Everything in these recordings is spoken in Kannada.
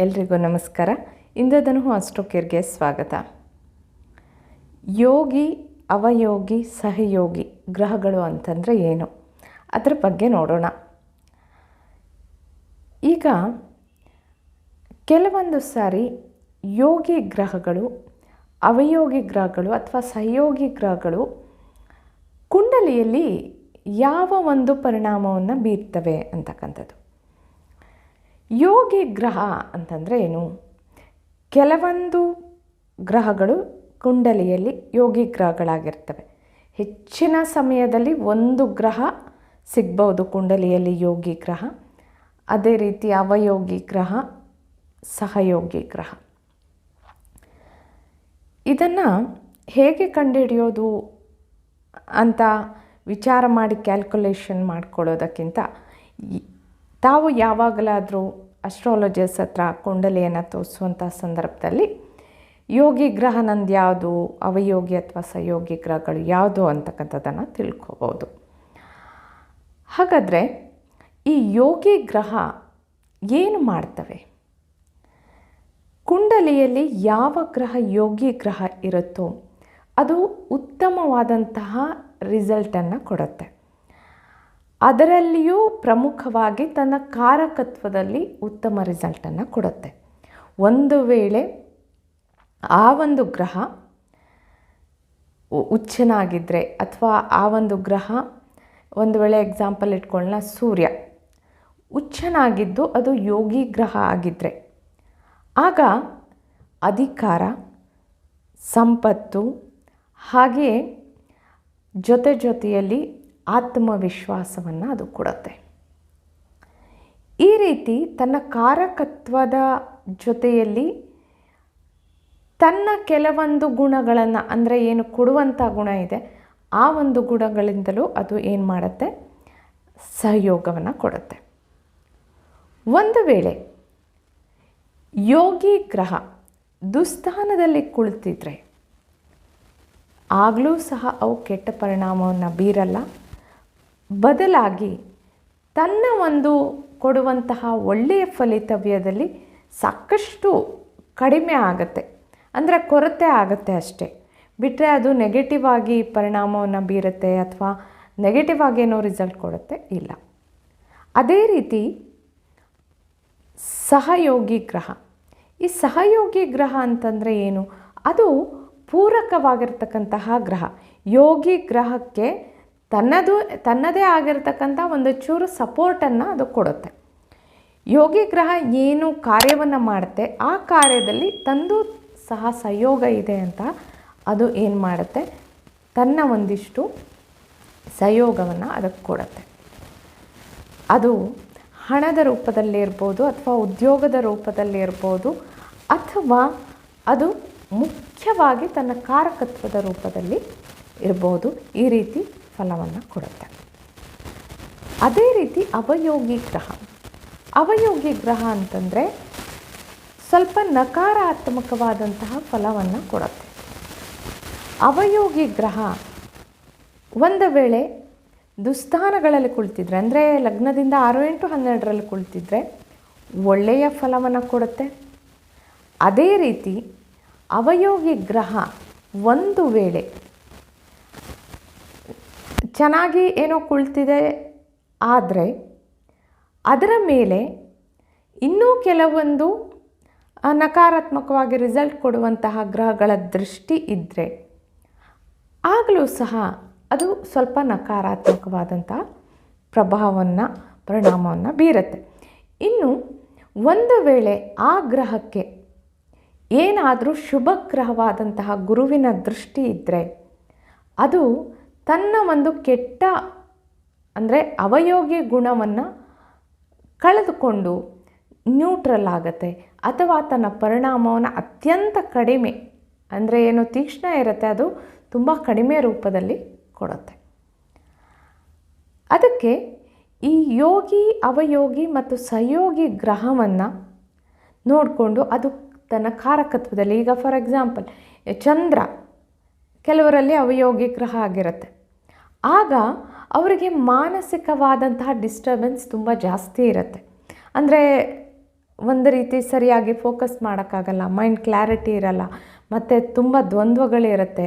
ಎಲ್ರಿಗೂ ನಮಸ್ಕಾರ. ಇಂದ್ರಧನು ಅಸ್ಟ್ರೋಕೇರ್ಗೆ ಸ್ವಾಗತ. ಯೋಗಿ, ಅವಯೋಗಿ, ಸಹಯೋಗಿ ಗ್ರಹಗಳು ಅಂತಂದರೆ ಏನು? ಅದರ ಬಗ್ಗೆ ನೋಡೋಣ. ಈಗ ಕೆಲವೊಂದು ಸಾರಿ ಯೋಗಿ ಗ್ರಹಗಳು, ಅವಯೋಗಿ ಗ್ರಹಗಳು ಅಥವಾ ಸಹಯೋಗಿ ಗ್ರಹಗಳು ಕುಂಡಲಿಯಲ್ಲಿ ಯಾವ ಒಂದು ಪರಿಣಾಮವನ್ನು ಬೀರ್ತವೆ ಅಂತಕ್ಕಂಥದ್ದು. ಯೋಗಿ ಗ್ರಹ ಅಂತಂದರೆ ಏನು? ಕೆಲವೊಂದು ಗ್ರಹಗಳು ಕುಂಡಲಿಯಲ್ಲಿ ಯೋಗಿ ಗ್ರಹಗಳಾಗಿರ್ತವೆ. ಹೆಚ್ಚಿನ ಸಮಯದಲ್ಲಿ ಒಂದು ಗ್ರಹ ಸಿಗ್ಬೋದು ಕುಂಡಲಿಯಲ್ಲಿ ಯೋಗಿ ಗ್ರಹ. ಅದೇ ರೀತಿ ಅವಯೋಗಿ ಗ್ರಹ, ಸಹಯೋಗಿ ಗ್ರಹ. ಇದನ್ನು ಹೇಗೆ ಕಂಡುಹಿಡಿಯೋದು ಅಂತ ವಿಚಾರ ಮಾಡಿ ಕ್ಯಾಲ್ಕುಲೇಷನ್ ಮಾಡ್ಕೊಳ್ಳೋದಕ್ಕಿಂತ ತಾವು ಯಾವಾಗಲಾದರೂ ಅಸ್ಟ್ರಾಲಜರ್ಸ್ ಹತ್ರ ಕುಂಡಲಿಯನ್ನು ತೋರಿಸುವಂಥ ಸಂದರ್ಭದಲ್ಲಿ ಯೋಗಿ ಗ್ರಹ ನಂದು ಯಾವುದು, ಅವಯೋಗಿ ಅಥವಾ ಸಯೋಗಿ ಗ್ರಹಗಳು ಯಾವುದು ಅಂತಕ್ಕಂಥದ್ದನ್ನು ತಿಳ್ಕೋಬೋದು. ಹಾಗಾದರೆ ಈ ಯೋಗಿ ಗ್ರಹ ಏನು ಮಾಡ್ತವೆ? ಕುಂಡಲಿಯಲ್ಲಿ ಯಾವ ಗ್ರಹ ಯೋಗಿ ಗ್ರಹ ಇರುತ್ತೋ ಅದು ಉತ್ತಮವಾದಂತಹ ರಿಸಲ್ಟನ್ನು ಕೊಡುತ್ತೆ. ಅದರಲ್ಲಿಯೂ ಪ್ರಮುಖವಾಗಿ ತನ್ನ ಕಾರಕತ್ವದಲ್ಲಿ ಉತ್ತಮ ರಿಸಲ್ಟನ್ನು ಕೊಡುತ್ತೆ. ಒಂದು ವೇಳೆ ಆ ಒಂದು ಗ್ರಹ ಉಚ್ಚನಾಗಿದ್ದರೆ ಅಥವಾ ಆ ಒಂದು ಗ್ರಹ ಒಂದು ವೇಳೆ ಎಕ್ಸಾಂಪಲ್ ಇಟ್ಕೊಳ್ಳೋಣ ಸೂರ್ಯ. ಉಚ್ಚನಾಗಿದ್ದು ಅದು ಯೋಗಿ ಗ್ರಹ ಆಗಿದ್ದರೆ ಆಗ ಅಧಿಕಾರ, ಸಂಪತ್ತು ಹಾಗೆಯೇ ಜೊತೆ ಜೊತೆಯಲ್ಲಿ ಆತ್ಮವಿಶ್ವಾಸವನ್ನು ಅದು ಕೊಡುತ್ತೆ. ಈ ರೀತಿ ತನ್ನ ಕಾರಕತ್ವದ ಜೊತೆಯಲ್ಲಿ ತನ್ನ ಕೆಲವೊಂದು ಗುಣಗಳನ್ನು, ಅಂದರೆ ಏನು ಕೊಡುವಂಥ ಗುಣ ಇದೆ, ಆ ಒಂದು ಗುಣಗಳಿಂದಲೂ ಅದು ಏನು ಮಾಡುತ್ತೆ? ಸಹಯೋಗವನ್ನು ಕೊಡುತ್ತೆ. ಒಂದು ವೇಳೆ ಯೋಗಿ ಗ್ರಹ ದುಸ್ಥಾನದಲ್ಲಿ ಕುಳಿತಿದ್ರೆ, ಆಗಲೂ ಸಹ ಅವು ಕೆಟ್ಟ ಪರಿಣಾಮವನ್ನು ಬೀರಲ್ಲ. ಬದಲಾಗಿ ತನ್ನ ಒಂದು ಕೊಡುವಂತಹ ಒಳ್ಳೆಯ ಫಲಿತವ್ಯದಲ್ಲಿ ಸಾಕಷ್ಟು ಕಡಿಮೆ ಆಗುತ್ತೆ. ಅಂದರೆ ಕೊರತೆ ಆಗುತ್ತೆ ಅಷ್ಟೇ. ಬಿಟ್ಟರೆ ಅದು ನೆಗೆಟಿವ್ ಆಗಿ ಪರಿಣಾಮವನ್ನು ಬೀರುತ್ತೆ ಅಥವಾ ನೆಗೆಟಿವ್ ಆಗೇನೋ ರಿಸಲ್ಟ್ ಕೊಡುತ್ತೆ ಇಲ್ಲ. ಅದೇ ರೀತಿ ಸಹಯೋಗಿ ಗ್ರಹ. ಈ ಸಹಯೋಗಿ ಗ್ರಹ ಅಂತಂದರೆ ಏನು? ಅದು ಪೂರಕವಾಗಿರ್ತಕ್ಕಂತಹ ಗ್ರಹ. ಯೋಗಿ ಗ್ರಹಕ್ಕೆ ತನ್ನದು, ತನ್ನದೇ ಆಗಿರತಕ್ಕಂಥ ಒಂದು ಚೂರು ಸಪೋರ್ಟನ್ನು ಅದು ಕೊಡುತ್ತೆ. ಯೋಗಿ ಗ್ರಹ ಏನು ಕಾರ್ಯವನ್ನು ಮಾಡುತ್ತೆ, ಆ ಕಾರ್ಯದಲ್ಲಿ ತಂದು ಸಹ ಸಹಯೋಗ ಇದೆ ಅಂತ ಅದು ಏನು ಮಾಡುತ್ತೆ, ತನ್ನ ಒಂದಿಷ್ಟು ಸಹಯೋಗವನ್ನು ಅದಕ್ಕೆ ಕೊಡುತ್ತೆ. ಅದು ಹಣದ ರೂಪದಲ್ಲಿ ಇರ್ಬೋದು ಅಥವಾ ಉದ್ಯೋಗದ ರೂಪದಲ್ಲಿ ಇರ್ಬೋದು ಅಥವಾ ಅದು ಮುಖ್ಯವಾಗಿ ತನ್ನ ಕಾರಕತ್ವದ ರೂಪದಲ್ಲಿ ಇರ್ಬೋದು ಈ ರೀತಿ ಫಲವನ್ನು ಕೊಡುತ್ತೆ. ಅದೇ ರೀತಿ ಅವಯೋಗಿ ಗ್ರಹ. ಅವಯೋಗಿ ಗ್ರಹ ಅಂತಂದರೆ ಸ್ವಲ್ಪ ನಕಾರಾತ್ಮಕವಾದಂತಹ ಫಲವನ್ನು ಕೊಡುತ್ತೆ. ಅವಯೋಗಿ ಗ್ರಹ ಒಂದು ವೇಳೆ ದುಸ್ಥಾನಗಳಲ್ಲಿ ಕುಳಿತಿದ್ರೆ, ಅಂದರೆ ಲಗ್ನದಿಂದ ಆರು ಎಂಟು ಹನ್ನೆರಡರಲ್ಲಿ ಕುಳಿತಿದ್ರೆ ಒಳ್ಳೆಯ ಫಲವನ್ನು ಕೊಡುತ್ತೆ. ಅದೇ ರೀತಿ ಅವಯೋಗಿ ಗ್ರಹ ಒಂದು ವೇಳೆ ಚೆನ್ನಾಗಿ ಏನೋ ಕುಳಿತಿದೆ ಆದರೆ ಅದರ ಮೇಲೆ ಇನ್ನೂ ಕೆಲವೊಂದು ನಕಾರಾತ್ಮಕವಾಗಿ ರಿಸಲ್ಟ್ ಕೊಡುವಂತಹ ಗ್ರಹಗಳ ದೃಷ್ಟಿ ಇದ್ದರೆ ಆಗಲೂ ಸಹ ಅದು ಸ್ವಲ್ಪ ನಕಾರಾತ್ಮಕವಾದಂಥ ಪ್ರಭಾವವನ್ನು, ಪರಿಣಾಮವನ್ನು ಬೀರುತ್ತೆ. ಇನ್ನು ಒಂದು ವೇಳೆ ಆ ಗ್ರಹಕ್ಕೆ ಏನಾದರೂ ಶುಭ ಗ್ರಹವಾದಂತಹ ಗುರುವಿನ ದೃಷ್ಟಿ ಇದ್ದರೆ ಅದು ತನ್ನ ಒಂದು ಕೆಟ್ಟ, ಅಂದರೆ ಅವಯೋಗಿ ಗುಣವನ್ನು ಕಳೆದುಕೊಂಡು ನ್ಯೂಟ್ರಲ್ ಆಗುತ್ತೆ. ಅಥವಾ ತನ್ನ ಪರಿಣಾಮವನ್ನು ಅತ್ಯಂತ ಕಡಿಮೆ, ಅಂದರೆ ಏನು ತೀಕ್ಷ್ಣ ಇರುತ್ತೆ, ಅದು ತುಂಬ ಕಡಿಮೆ ರೂಪದಲ್ಲಿ ಕೊಡುತ್ತೆ. ಅದಕ್ಕೆ ಈ ಯೋಗಿ, ಅವಯೋಗಿ ಮತ್ತು ಸಹಯೋಗಿ ಗ್ರಹವನ್ನು ನೋಡಿಕೊಂಡು ಅದು ತನ್ನ ಕಾರಕತ್ವದಲ್ಲಿ, ಈಗ ಫಾರ್ ಎಕ್ಸಾಂಪಲ್ ಚಂದ್ರ, ಕೆಲವರಲ್ಲಿ ಅವಯೋಗಿ ಗ್ರಹ ಆಗಿರುತ್ತೆ. ಆಗ ಅವರಿಗೆ ಮಾನಸಿಕವಾದಂತಹ ಡಿಸ್ಟರ್ಬೆನ್ಸ್ ತುಂಬ ಜಾಸ್ತಿ ಇರುತ್ತೆ. ಅಂದರೆ ಒಂದು ರೀತಿ ಸರಿಯಾಗಿ ಫೋಕಸ್ ಮಾಡೋಕ್ಕಾಗಲ್ಲ ಮೈಂಡ್ ಕ್ಲಾರಿಟಿ ಇರಲ್ಲ, ಮತ್ತು ತುಂಬ ದ್ವಂದ್ವಗಳಿರುತ್ತೆ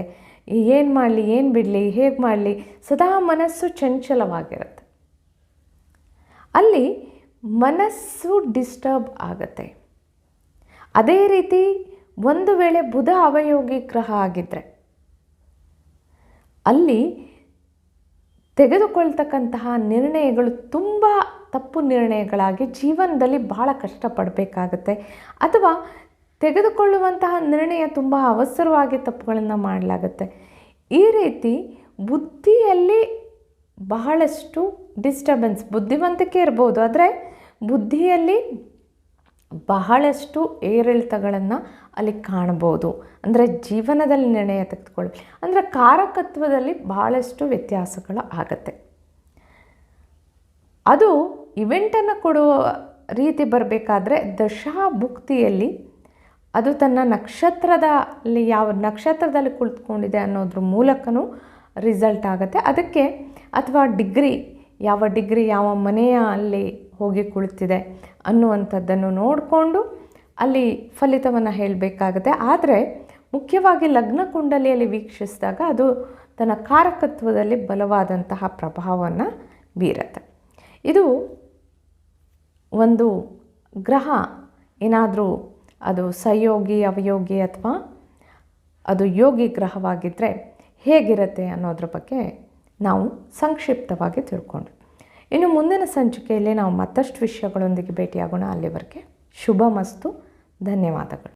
ಏನು ಮಾಡಲಿ, ಏನು ಬಿಡಲಿ, ಹೇಗೆ ಮಾಡಲಿ, ಸದಾ ಮನಸ್ಸು ಚಂಚಲವಾಗಿರುತ್ತೆ. ಅಲ್ಲಿ ಮನಸ್ಸು ಡಿಸ್ಟರ್ಬ್ ಆಗುತ್ತೆ. ಅದೇ ರೀತಿ ಒಂದು ವೇಳೆ ಬುಧ ಅವಯೋಗಿ ಗ್ರಹ ಆಗಿದ್ದರೆ ಅಲ್ಲಿ ತೆಗೆದುಕೊಳ್ತಕ್ಕಂತಹ ನಿರ್ಣಯಗಳು ತುಂಬ ತಪ್ಪು ನಿರ್ಣಯಗಳಾಗಿ ಜೀವನದಲ್ಲಿ ಬಹಳ ಕಷ್ಟಪಡಬೇಕಾಗತ್ತೆ. ಅಥವಾ ತೆಗೆದುಕೊಳ್ಳುವಂತಹ ನಿರ್ಣಯ ತುಂಬ ಅವಸರವಾಗಿ ತಪ್ಪುಗಳನ್ನು ಮಾಡಲಾಗುತ್ತೆ. ಈ ರೀತಿ ಬುದ್ಧಿಯಲ್ಲಿ ಬಹಳಷ್ಟು ಡಿಸ್ಟರ್ಬೆನ್ಸ್ ಬುದ್ಧಿವಂತಿಕೆ ಇರ್ಬೋದು. ಆದರೆ ಬುದ್ಧಿಯಲ್ಲಿ ಬಹಳಷ್ಟು ಏರಿಳಿತಗಳನ್ನು ಅಲ್ಲಿ ಕಾಣ್ಬೋದು. ಅಂದರೆ ಜೀವನದಲ್ಲಿ ನಿರ್ಣಯ ತೆಗೆದುಕೊಳ್ಳಿ. ಅಂದರೆ ಕಾರಕತ್ವದಲ್ಲಿ ಬಹಳಷ್ಟು ವ್ಯತ್ಯಾಸಗಳು ಆಗತ್ತೆ. ಅದು ಇವೆಂಟನ್ನು ಕೊಡುವ ರೀತಿ ಬರಬೇಕಾದ್ರೆ ದಶಾ ಭುಕ್ತಿಯಲ್ಲಿ ಅದು ತನ್ನ ನಕ್ಷತ್ರದಲ್ಲಿ ಯಾವ ನಕ್ಷತ್ರದಲ್ಲಿ ಕುಳಿತುಕೊಂಡಿದೆ ಅನ್ನೋದ್ರ ಮೂಲಕನೂ ರಿಸಲ್ಟ್ ಆಗುತ್ತೆ. ಅದಕ್ಕೆ ಅಥವಾ ಡಿಗ್ರಿ ಯಾವ ಡಿಗ್ರಿ ಯಾವ ಮನೆಯ ಅಲ್ಲಿ ಹೋಗಿ ಕುಳಿತಿದೆ. ಅನ್ನುವಂಥದ್ದನ್ನು ನೋಡಿಕೊಂಡು ಅಲ್ಲಿ ಫಲಿತವನ್ನು ಹೇಳಬೇಕಾಗುತ್ತೆ. ಆದರೆ ಮುಖ್ಯವಾಗಿ ಲಗ್ನ ಕುಂಡಲಿಯಲ್ಲಿ ವೀಕ್ಷಿಸಿದಾಗ ಅದು ತನ್ನ ಕಾರಕತ್ವದಲ್ಲಿ ಬಲವಾದಂತಹ ಪ್ರಭಾವವನ್ನು ಬೀರುತ್ತೆ. ಇದು ಒಂದು ಗ್ರಹ, ಏನಾದರೂ ಅದು ಸಯೋಗಿ, ಅವಯೋಗಿ ಅಥವಾ ಅದು ಯೋಗಿ ಗ್ರಹವಾಗಿದ್ದರೆ ಹೇಗಿರುತ್ತೆ ಅನ್ನೋದ್ರ ಬಗ್ಗೆ ನಾವು ಸಂಕ್ಷಿಪ್ತವಾಗಿ ತಿಳ್ಕೊಂಡ್ವಿ. ಇನ್ನು ಮುಂದಿನ ಸಂಚಿಕೆಯಲ್ಲಿ ನಾವು ಮತ್ತಷ್ಟು ವಿಷಯಗಳೊಂದಿಗೆ ಭೇಟಿಯಾಗೋಣ. ಅಲ್ಲಿವರೆಗೆ ಶುಭ ಮಸ್ತು ಧನ್ಯವಾದಗಳು.